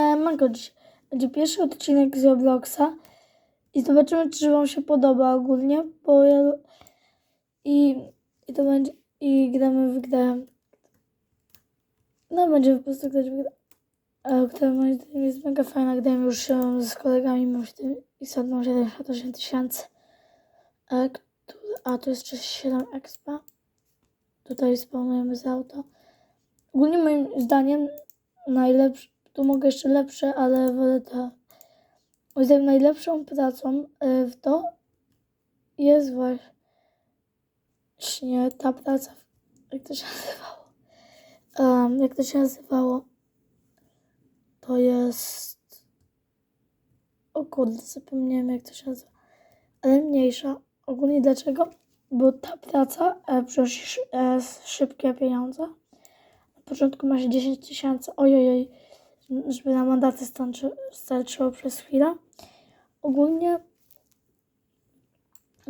Mango, dziś będzie pierwszy odcinek z Robloxa i zobaczymy, czy wam się podoba ogólnie, bo ja... I, i to będzie... i gramy w grę... No, będziemy po prostu grać w grę, e, która moim zdaniem jest mega fajna. Grałem już się z kolegami, mam 7 i sad mam 78 tysięcy. E, który- A, tu jest 37 expa. Tutaj spełnujemy z auto. Ogólnie moim zdaniem najlepsze, tu mogę jeszcze lepsze, ale wolę to. Moim najlepszą pracą e, w to jest właśnie ta praca, jak to się nazywało? Em, jak to się nazywało? To jest... O kurde, zapomniałem jak to się nazywa. Ale mniejsza. Ogólnie dlaczego? Bo ta praca e, przynosi szy- e, szybkie pieniądze. Na początku ma się 10 tysięcy. Ojojoj, żeby na mandaty starczy, starczyło przez chwilę. Ogólnie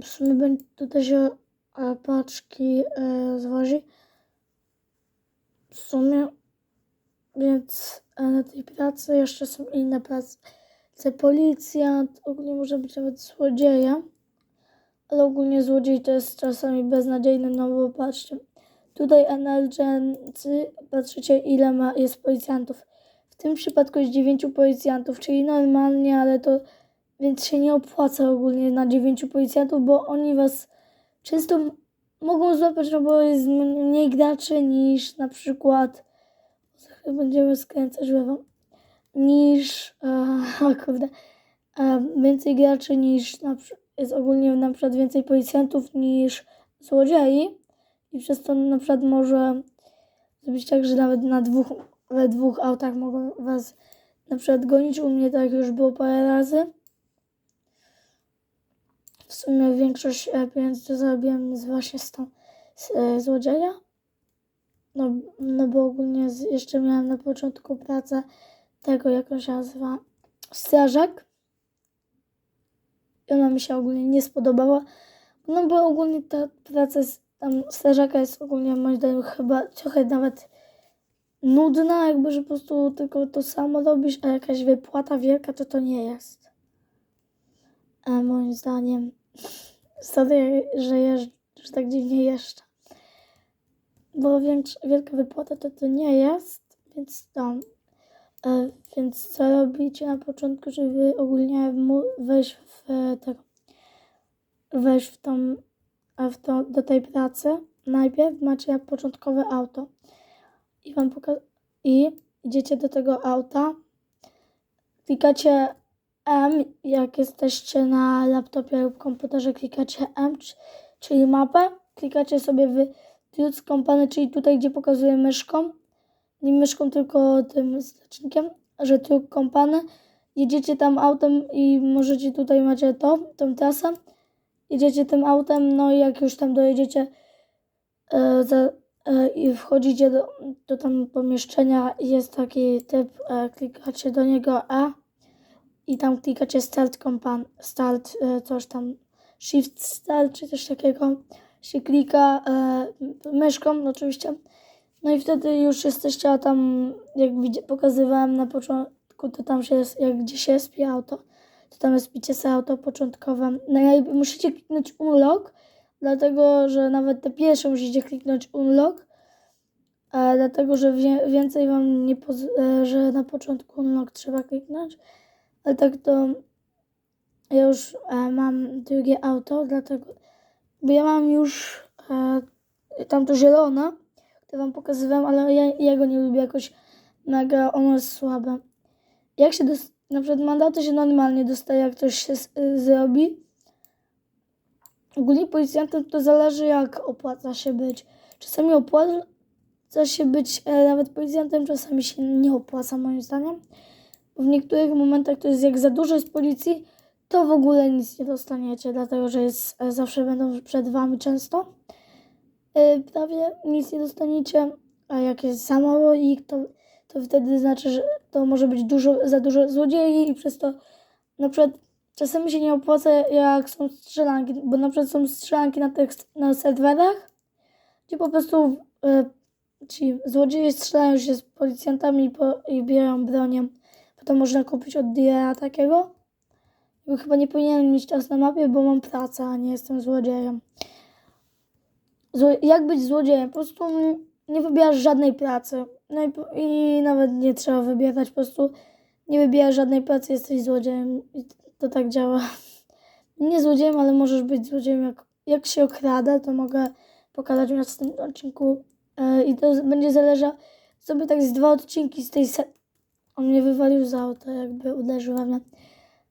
w sumie tutaj się e, paczki e, zwozi. W sumie, więc e, na tej pracy jeszcze są inne prace. Policjant, ogólnie może być nawet złodzieja. Ale ogólnie złodziej to jest czasami beznadziejny, no bo patrzcie. Tutaj NLGency, patrzycie ile ma, jest policjantów. W tym przypadku jest 9 policjantów, czyli normalnie, ale to więc się nie opłaca ogólnie na 9 policjantów, bo oni was często mogą złapać, no bo jest mniej graczy niż na przykład będziemy skręcać w lewo niż o kurde, e, więcej graczy niż na, jest ogólnie na przykład więcej policjantów niż złodziei i przez to na przykład może zrobić tak, że nawet na dwóch, we dwóch autach mogą was na przykład gonić. U mnie tak już było parę razy. W sumie większość e, pieniędzy zarobiłem z właśnie z tą z, e, złodzieja. No, no bo ogólnie z, jeszcze miałem na początku pracę tego, jak on się nazywa, strażak. I ona mi się ogólnie nie spodobała. No bo ogólnie ta praca jest, tam strażaka jest ogólnie moim zdaniem chyba trochę nawet nudna, jakby, że po prostu tylko to samo robisz, a jakaś wypłata wielka to to nie jest. E, moim zdaniem. Sorry, że, jeżdż, że tak dziwnie jeszcze. Bo wielka wypłata to to nie jest, więc tam. E, więc co robicie na początku, żeby ogólnie wejść w e, tego, wejść w tą, e, w tą, do tej pracy? Najpierw macie początkowe auto i wam poka- i idziecie do tego auta, klikacie M, jak jesteście na laptopie lub komputerze, klikacie M, czyli mapę, klikacie sobie w Truth Company, czyli tutaj, gdzie pokazuje myszką, nie myszką, tylko tym znacznikiem, że Truth Company, jedziecie tam autem i możecie, tutaj macie to, tą trasę, jedziecie tym autem, no i jak już tam dojedziecie e, za, i wchodzicie do, do tam pomieszczenia, jest taki typ, e, klikacie do niego E i tam klikacie Start Compan, Start, e, coś tam, Shift Start czy coś takiego, się klika e, myszką no oczywiście, no i wtedy już jesteście, a tam jak pokazywałem na początku, to tam się jest, jak gdzie się spi auto, to tam jest sobie auto początkowe. No i musicie kliknąć unlock, dlatego że nawet te pierwsze musicie kliknąć unlock, e, dlatego że więcej wam nie e, że na początku unlock trzeba kliknąć, ale tak to ja już e, mam drugie auto, dlatego, bo ja mam już e, tamto zielone, które wam pokazywałem, ale ja, ja go nie lubię jakoś mega, ono jest słabe. Jak się na przykład mandaty się normalnie dostaje, jak coś się z- y, zrobi. Ogólnie policjantem to zależy jak opłaca się być. Czasami opłaca się być e, nawet policjantem, czasami się nie opłaca moim zdaniem. W niektórych momentach to jest jak za dużo jest policji, to w ogóle nic nie dostaniecie, dlatego że jest, e, zawsze będą przed wami często. E, prawie nic nie dostaniecie, a jak jest za mało ich, to, to wtedy znaczy, że to może być dużo, za dużo złodziei i przez to na przykład czasami się nie opłaca jak są strzelanki, bo na przykład są strzelanki na tych na serwerach, gdzie po prostu e, ci złodzieje strzelają się z policjantami i, po, i bronię to można kupić od dealera takiego. Bo chyba nie powinienem mieć czas na mapie, bo mam pracę, a nie jestem złodziejem. Zło jak być złodziejem? Po prostu nie wybierasz żadnej pracy. No i, i nawet nie trzeba wybierać, po prostu nie wybierasz żadnej pracy, jesteś złodziejem. To tak działa. Nie złodziejem, ale możesz być złodziejem. Jak, jak się okrada, to mogę pokazać w następnym odcinku. E, I to będzie zależało sobie tak z dwa odcinki z tej se... On mnie wywalił z auta, jakby uderzył we mnie.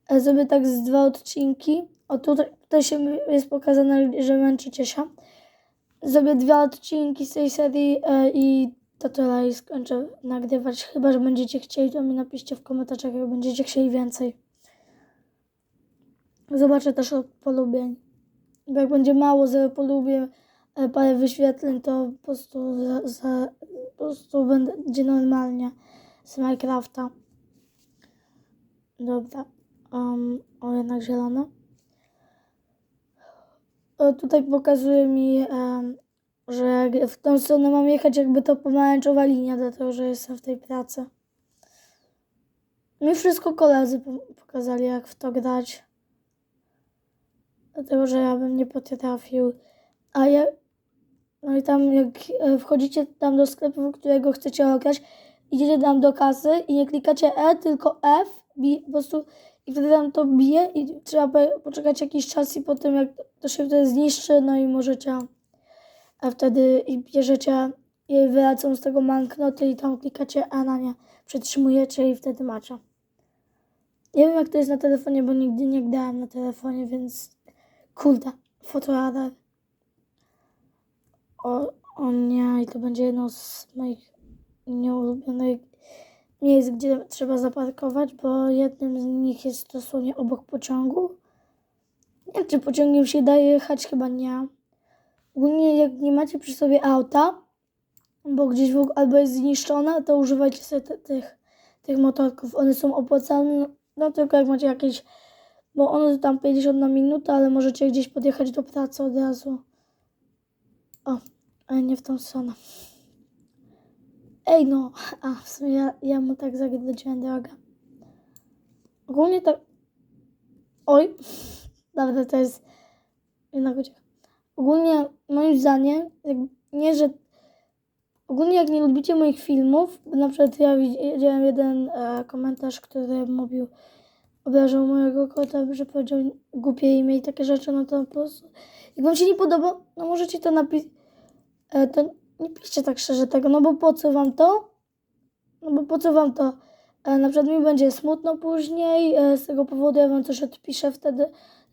E, Zrobię tak z dwa odcinki. O tutaj, tutaj się jest pokazane, że męczycie się. Zrobię dwa odcinki z tej serii e, i to tyle i skończę nagrywać. Chyba, że będziecie chcieli, to mi napiszcie w komentarzach, jak będziecie chcieli więcej. Zobaczę też od polubień. Bo jak będzie mało, zero polubień, e, parę wyświetleń, to po prostu, za, za, po prostu będzie normalnie z Minecrafta. Dobra. Um, o, jednak zielono. O, tutaj pokazuje mi, em, że w tą stronę mam jechać, jakby to pomarańczowa linia, dlatego że jestem w tej pracy. Mi wszystko koledzy po- pokazali, jak w to grać. Dlatego, że ja bym nie potrafił. A ja. No i tam, jak e, wchodzicie tam do sklepu, którego chcecie ograć, idziecie tam do kasy i nie klikacie E, tylko F, bi, po prostu i wtedy tam to bije i trzeba po- poczekać jakiś czas i potem jak to się wtedy zniszczy, no i możecie, a wtedy i bierzecie i wyracą z tego banknoty i tam klikacie E na nie, przytrzymujecie i wtedy macie. Nie wiem jak to jest na telefonie, bo nigdy nie grałem na telefonie, więc kurde, fotoradar. O, o nie, i to będzie jedno z moich nieulubionych miejsc, gdzie trzeba zaparkować, bo jednym z nich jest dosłownie obok pociągu. Nie wiem, czy pociągiem się daje jechać, chyba nie. Ogólnie jak nie macie przy sobie auta, bo gdzieś w ogóle albo jest zniszczone, to używajcie sobie tych, tych motorków. One są opłacalne, no tylko jak macie jakieś, bo one tam 50 na minutę, ale możecie gdzieś podjechać do pracy od razu. O, ale nie w tą stronę. Ej no, a w sumie ja, ja mu tak zagryziłem drogę. Ogólnie tak... Oj, dobra, to jest jednak ucieka. Ogólnie moim zdaniem, nie, że... Ogólnie jak nie lubicie moich filmów, na przykład ja widziałem jeden e, komentarz, który mówił, obrażał mojego kota, że powiedział głupie imię i takie rzeczy, no to po prostu... Jak wam się nie podoba, no możecie to napisać... E, to nie piszcie tak szczerze tego, no bo po co wam to? No bo po co wam to? E, na przykład mi będzie smutno później, e, z tego powodu ja wam coś odpiszę wtedy,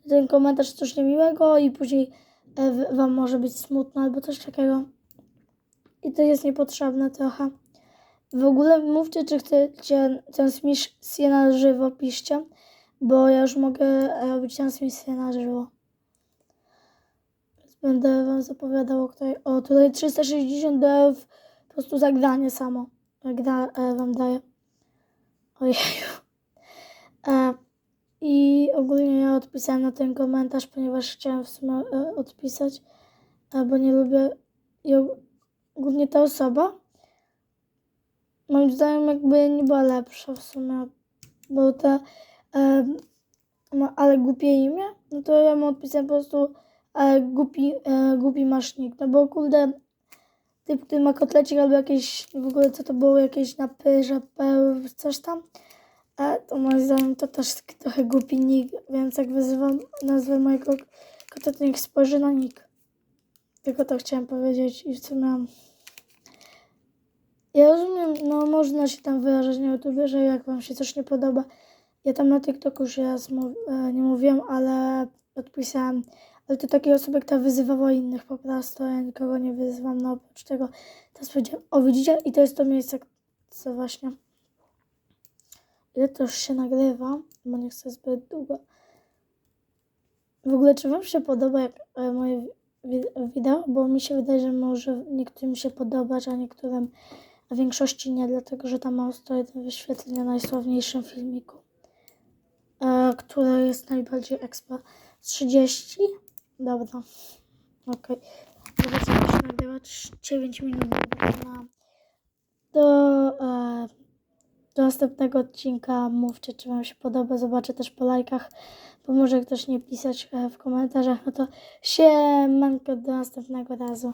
ten komentarz coś niemiłego i później e, wam może być smutno albo coś takiego. I to jest niepotrzebne trochę. W ogóle mówcie, czy chcecie transmisję na żywo, piszcie, bo ja już mogę robić transmisję na żywo. Będę wam zapowiadał o której... O, tutaj 360 dolarów po prostu za granie samo. Gra e, wam daje. Ojeju. E, I ogólnie ja odpisałem na ten komentarz, ponieważ chciałem w sumie e, odpisać, e, bo nie lubię... I og- ogólnie ta osoba moim zdaniem jakby nie była lepsza w sumie, bo ta... E, ma, ale głupie imię, no to ja mu odpisałem po prostu e, głupi, e, głupi masznik, no bo kurde, typ, który ma kotlecik albo jakieś, w ogóle co to było, jakieś napyrze, coś tam, e, to moim zdaniem to też trochę głupi nick, więc jak wyzywam nazwę mojego kota, to niech spojrzy na nick. Tylko to chciałem powiedzieć i w sumie... Ja rozumiem, no można się tam wyrażać na YouTubie, że jak wam się coś nie podoba. Ja tam na TikToku już raz e, nie mówiłem, ale odpisałem. Ale to takie osoby, która wyzywała innych po prostu, ja nikogo nie wyzywam, no oprócz tego. Teraz powiedziałem, o widzicie, i to jest to miejsce, co właśnie. Ile to już się nagrywa, bo nie chcę zbyt długo. W ogóle, czy wam się podoba jak, e, moje wi- wideo? Bo mi się wydaje, że może niektórym się podobać, a niektórym a większości nie, dlatego że tam mam 101 wyświetleń na najsławniejszym filmiku, e, które jest najbardziej expa. 30? Dobra, okej. Okay. Zobaczmy, jak się nagrywa 9 minut na do, e, do następnego odcinka. Mówcie, czy Wam się podoba. Zobaczę też po lajkach, bo może ktoś nie pisać e, w komentarzach. No to siemanko, do następnego razu.